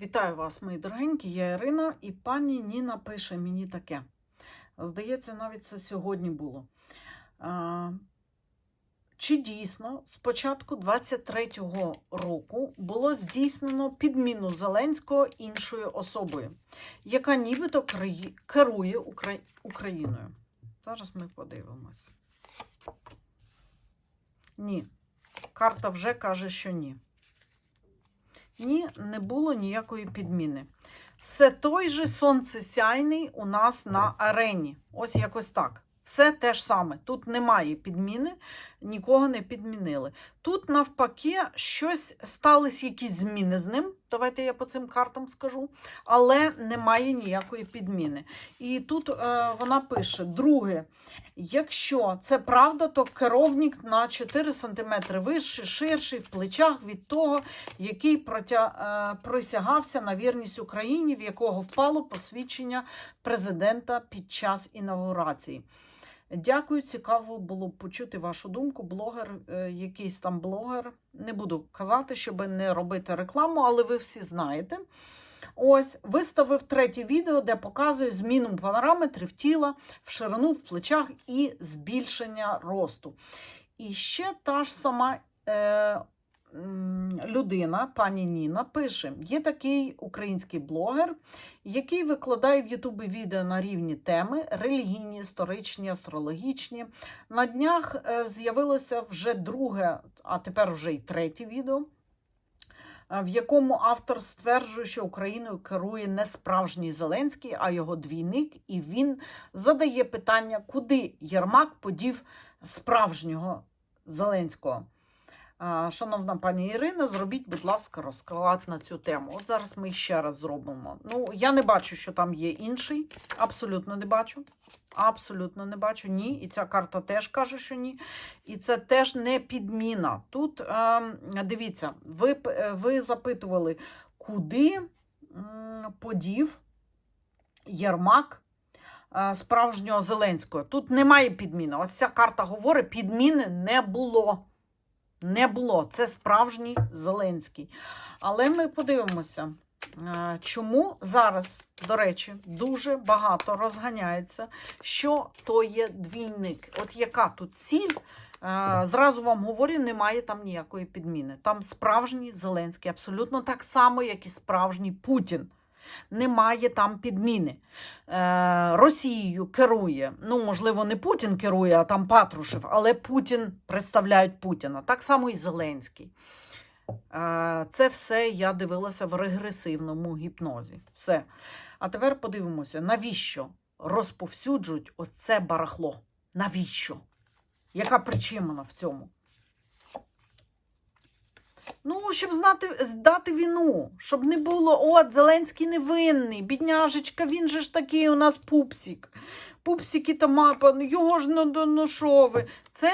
Вітаю вас, мої дорогенькі, я Ірина, і пані Ніна пише мені таке. Здається, навіть це сьогодні було. Чи дійсно з початку 23-го року було здійснено підміну Зеленського іншою особою, яка нібито керує Укра... Україною? Зараз ми подивимось. Ні. Карта вже каже, що ні. Ні, не було ніякої підміни. Все той же сонцесяйний у нас на арені. Ось якось так. Все те ж саме. Тут немає підміни, нікого не підмінили. Тут, навпаки, щось стались якісь зміни з ним. Давайте я по цим картам скажу, але немає ніякої підміни. І тут е, вона пише: друге, якщо це правда, то керовник на 4 см вищий, ширший в плечах від того, який протя... е, присягався на вірність Україні, в якого впало посвідчення президента під час інаугурації. Дякую, цікаво було б почути вашу думку. Блогер, е, якийсь там блогер. Не буду казати, щоб не робити рекламу, але ви всі знаєте. Ось виставив третє відео, де показує зміну параметрів тіла в ширину в плечах і збільшення росту. І ще та ж сама е, людина, пані Ніна, пише: є такий український блогер, який викладає в Ютубі відео на рівні теми релігійні, історичні, астрологічні. На днях е, з'явилося вже друге, а тепер вже й третє відео. е, В якому автор стверджує, що Україною керує не справжній Зеленський, а його двійник, і він задає питання, куди Єрмак подів справжнього Зеленського. Шановна пані Ірина, зробіть, будь ласка, розклад на цю тему. От зараз ми ще раз зробимо. Ну, я не бачу, що там є інший. Абсолютно не бачу. Абсолютно не бачу. Ні. І ця карта теж каже, що ні. І це теж не підміна. Тут е, дивіться, ви, е, ви запитували, куди подів Єрмак е, справжнього Зеленського. Тут немає підміни. Ось ця карта говорить, підміни не було. Не було. Це справжній Зеленський. Але ми подивимося, е, чому зараз, до речі, дуже багато розганяється, що то є двійник. От яка тут ціль? Е, Зразу вам говорю, немає там ніякої підміни. Там справжній Зеленський, абсолютно так само, як і справжній Путін. Немає там підміни. Е, Росією керує, ну, можливо, не Путін керує, а там Патрушев, але Путін представляють Путіна. Так само і Зеленський. Е, Це все я дивилася в регресивному гіпнозі. Все. А тепер подивимося, навіщо розповсюджують ось це барахло? Навіщо? Яка причина в цьому? Ну, щоб знати, здати війну, щоб не було, от, Зеленський невинний, бідняжечка, він же ж такий у нас пупсик. Пупсики та мапа, ну його ж ну, ну, ну що ви. Це,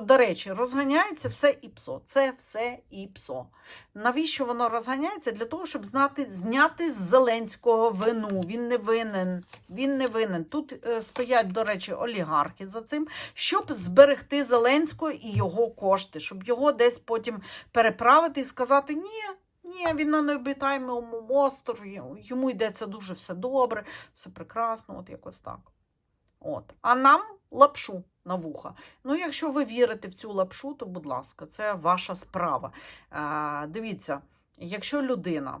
до речі, розганяється все і псо. Це все і псо. Навіщо воно розганяється? Для того, щоб знати, зняти з Зеленського вину. Він не винен. Він не винен. Тут е, стоять, до речі, олігархи за цим, щоб зберегти Зеленського і його кошти, щоб його десь потім переправити і сказати: ні. Ні, він на необітаємому острові, йому йдеться дуже все добре, все прекрасно, от якось так. От. А нам лапшу на вуха. Ну, якщо ви вірите в цю лапшу, то, будь ласка, це ваша справа. Е, дивіться, якщо людина,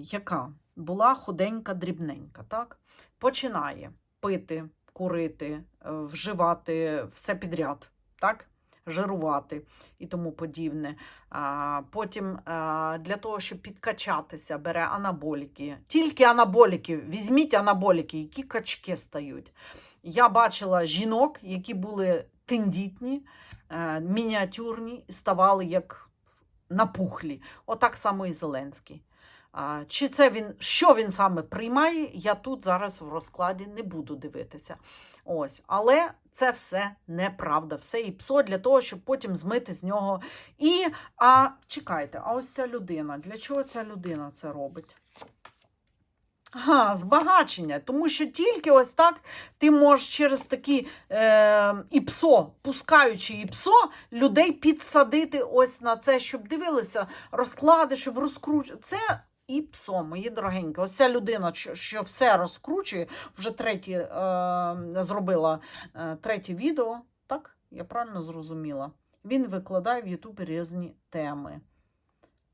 яка була худенька, дрібненька, так, починає пити, курити, е, вживати все підряд, так? Жирувати і тому подібне. Потім для того, щоб підкачатися, бере анаболіки. Тільки анаболіки. Візьміть анаболіки, які качки стають. Я бачила жінок, які були тендітні, е, мініатюрні ставали як напухлі. Отак само і Зеленський. Чи це він, що він саме приймає, я тут зараз в розкладі не буду дивитися. Ось, але це все неправда, все і псо для того, щоб потім змити з нього. І, а чекайте, а ось ця людина, для чого ця людина це робить? Ага, збагачення, тому що тільки ось так ти можеш через такі е, іпсо, пускаючи іпсо, людей підсадити ось на це, щоб дивилися розклади, щоб розкручувати. Це і ПСО, мої дорогенькі. Ось ця людина, що, все розкручує, вже третє е, зробила е, третє відео. Так, я правильно зрозуміла. Він викладає в Ютубі різні теми.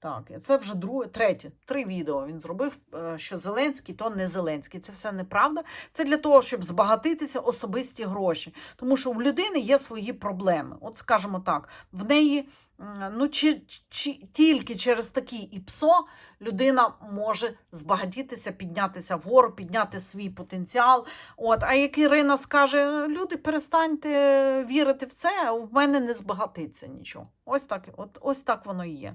Так, це вже друге, третє, три відео він зробив, е, що Зеленський, то не Зеленський. Це все неправда. Це для того, щоб збагатитися особисті гроші. Тому що у людини є свої проблеми. От скажімо так, в неї ну, чи, чи, тільки через такі ІПСО людина може збагатітися, піднятися вгору, підняти свій потенціал. От, а як Ірина скаже, люди, перестаньте вірити в це, в мене не збагатиться нічого. Ось так, от, ось так воно і є.